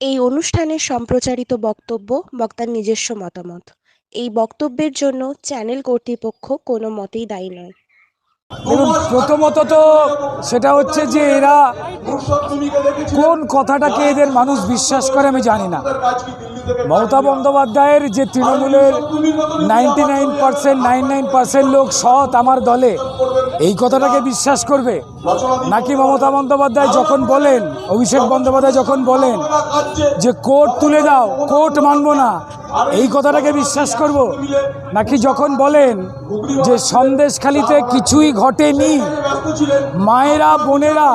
এই অনুষ্ঠানে সম্প্রচারিত বক্তব্য বক্তার নিজস্ব মতামত। এই বক্তব্যের জন্য চ্যানেল কর্তৃপক্ষ কোনো মতেই দায়ী নয়। দেখুন প্রথমত তো সেটা হচ্ছে যে এরা কোন কথাটাকে এদের মানুষ বিশ্বাস করে আমি জানি না। মমতা বন্দ্যোপাধ্যায়ের যে তৃণমূলের ninety nine percent nine nine percent লোক সৎ আমার দলে। এই কথাটাকে বিশ্বাস করবে। নাকি মমতা বন্দ্যোপাধ্যায় যখন বলেন অভিষেক বন্দ্যোপাধ্যায় যখন বলেন যে কোর্ট তুলে দাও কোর্ট মানবো না। এই কথাটাকে বিশ্বাস করব? নাকি যখন বলেন যে সন্দেশখালিতে কিছুই ঘটেনি, মায়েরা, বোনেরা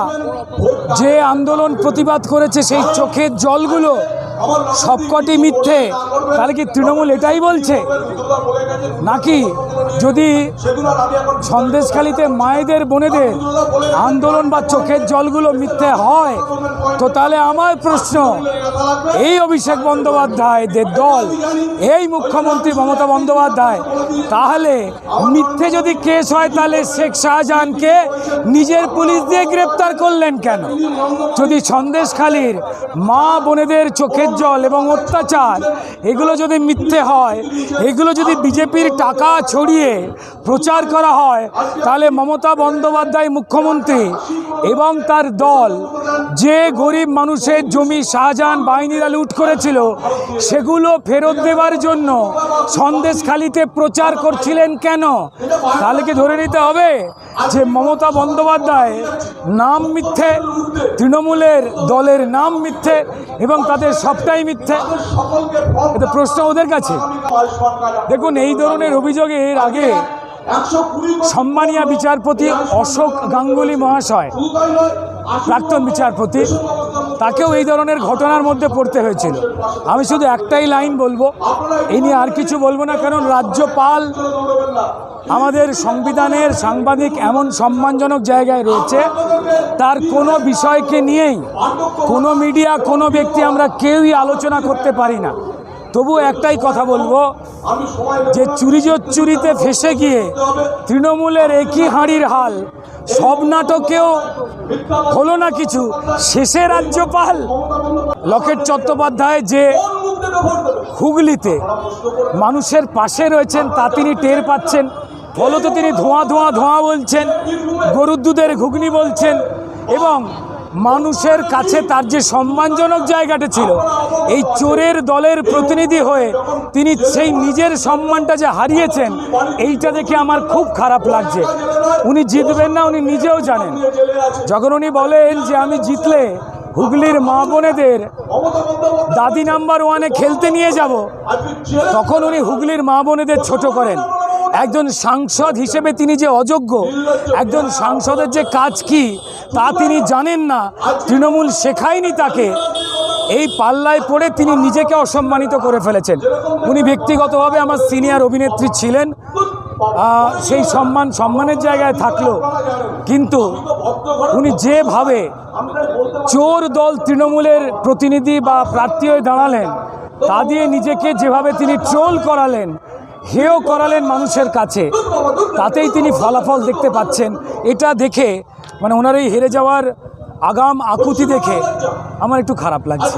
যে আন্দোলন প্রতিবাদ করেছে সেই চোখের জলগুলো সবকটি মিথ্যে তাহলে কি তৃণমূল এটাই বলছে নাকি যদি সন্দেশখালিতে মায়েদের বোনেদের আন্দোলন বা চোখের জলগুলো মিথ্যে হয় তো তাহলে আমার প্রশ্ন এই অভিষেক বন্দ্যোপাধ্যায়দের দল এই মুখ্যমন্ত্রী মমতা বন্দ্যোপাধ্যায় তাহলে মিথ্যে যদি কেস হয় তাহলে শেখ শাহজাহানকে নিজের পুলিশ দিয়ে গ্রেপ্তার করলেন কেন যদি সন্দেশখালির মা বোনেদের চোখের জল এবং অত্যাচার, এগুলো যদি মিথ্যে হয়, এগুলো যদি বিজেপির টাকা ছড়িয়ে প্রচার করা হয়, তাহলে মমতা বন্দ্যোপাধ্যায় মুখ্যমন্ত্রী এবং তার দল, যে গরিব মানুষের জমি শাহজাহান বাহিনীরা লুট করেছিল, সেগুলো ফেরত দেওয়ার জন্য সন্দেশখালিতে প্রচার করছিলেন কেন? তাহলে কি ধরে নিতে হবে? যে মমতা বন্দ্যোপাধ্যায় নাম মিথ্যে, তৃণমূলের দলের নাম মিথ্যে এবং তাদের সবটাই মিথ্যে, এটা প্রশ্ন ওদের কাছে। দেখুন, এই ধরনের অভিযোগে এর আগে সম্মানিয়া বিচারপতি অশোক গাঙ্গুলি মহাশয়, প্রাক্তন বিচারপতি তাকেও এই ধরনের ঘটনার মধ্যে পড়তে হয়েছিল। আমি শুধু একটাই লাইন বলব, এই নিয়ে আর কিছু বলব না, কারণ রাজ্যপাল আমাদের সংবিধানের সাংবাদিক এমন সম্মানজনক জায়গায় রয়েছে, তার কোনো বিষয়কে নিয়েই কোনো মিডিয়া, কোনো ব্যক্তি আমরা কেউই আলোচনা করতে পারি না। তবু একটাই কথা বলব, যে চুরি চুরিতে ফেসে গিয়ে তৃণমূলের একই হাঁড়ির হাল সব নাটকেও হলো না কিছু। শেষে রাজ্যপাল লকেট চট্টোপাধ্যায় যে হুগলিতে মানুষের পাশে রয়েছেন, তা তিনি টের পাচ্ছেন। ফলত তিনি ধোঁয়া ধোঁয়া ধোঁয়া বলছেন, গরুর দুধের ঘুগনি বলছেন এবং মানুষের কাছে তার যে সম্মানজনক জায়গাটা ছিল, এই চোরের দলের প্রতিনিধি হয়ে তিনি সেই নিজের সম্মানটা যে হারিয়েছেন, এইটা দেখে আমার খুব খারাপ লাগছে। উনি জিতবেন না, উনি নিজেও জানেন। যখন উনি বলেন যে আমি জিতলে হুগলির মা বোনেদের দাদি নাম্বার ওয়ানে খেলতে নিয়ে যাব, তখন উনি হুগলির মা বোনেদের ছোট করেন। একজন সাংসদ হিসেবে তিনি যে অযোগ্য, একজন সাংসদের যে কাজ কি তা তিনি জানেন না। তৃণমূল শেখায়নি তাকে। এই পাল্লায় পড়ে তিনি নিজেকে অসম্মানিত করে ফেলেছেন। উনি ব্যক্তিগতভাবে আমার সিনিয়র অভিনেত্রী ছিলেন। সেই সম্মান সম্মানের জায়গায় থাকল। কিন্তু উনি যেভাবে চোর দল তৃণমূলের প্রতিনিধি বা প্রার্থী হয়ে দাঁড়ালেন, তা দিয়ে নিজেকে যেভাবে তিনি ট্রোল করালেন হেয় করালেন মানুষের কাছে। তাতেই তিনি ফলাফল দেখতে পাচ্ছেন। এটা দেখে মানে ওনার এই হেরে যাওয়ার আগাম আকুতি দেখে আমার একটু খারাপ লাগছে।